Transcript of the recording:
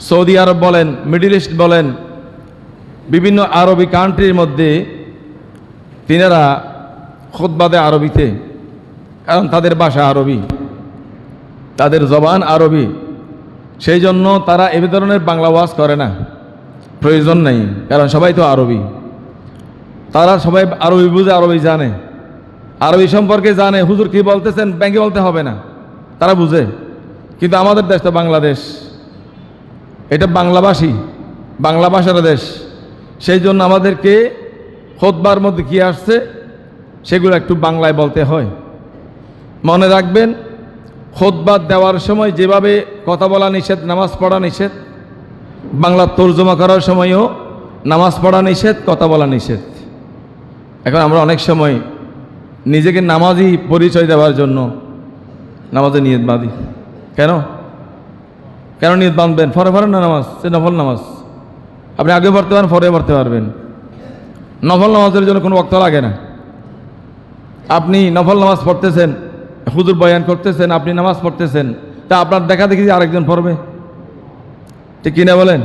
Saudi আরব বলেন, middle east বলেন, বিভিন্ন আরবি কান্ট্রির মধ্যে তিনারা খুদ্বাদে আরবিতে, কারণ তাদের ভাষা আরবি, তাদের জবান আরবি। সেই জন্য তারা এ ধরনের বাংলা ওয়াজ করে না। প্রয়োজন নেই, কারণ সবাই তো আরবি। তারা সবাই আরবি বুঝে আরবি জানে। আরবি সম্পর্কে জানে। হুজুর কি বলতেছেন? ব্যাংকে বলতে হবে না। তারা বুঝে। কিন্তু আমাদের দেশ তো বাংলাদেশ। এটা বাংলাভাষী, বাংলা ভাষার দেশ। সেই জন্য আমাদেরকে খোদবার মধ্যে কি আসছে, সেগুলো একটু বাংলায় বলতে হয়। মনে রাখবেন খোদবাদ দেওয়ার সময় যেভাবে কথা বলা নিষেধ, নামাজ পড়া নিষেধ, বাংলা তর্জমা করার সময়ও নামাজ পড়া নিষেধ, কথা বলা নিষেধ। এখন আমরা অনেক সময় নিজেকে নামাজি পরিচয় দেওয়ার জন্য নামাজে নিয়ত বাঁধি। কেন? কেন নিয়ত বাঁধবেন? ফরে ফরে না নামাজ? সে নফল নামাজ। আপনি আগে পড়তে পারেন ফরে পড়তে পারবেন। নফল নামাজের জন্য কোনো বক্ত লাগে না। আপনি নফল নামাজ পড়তেছেন, হুজুর বয়ান করতেছেন, আপনি নামাজ পড়তেছেন, তা আপনার দেখা দেখি আরেকজন পড়বে। ঠিক কিনা বলেন?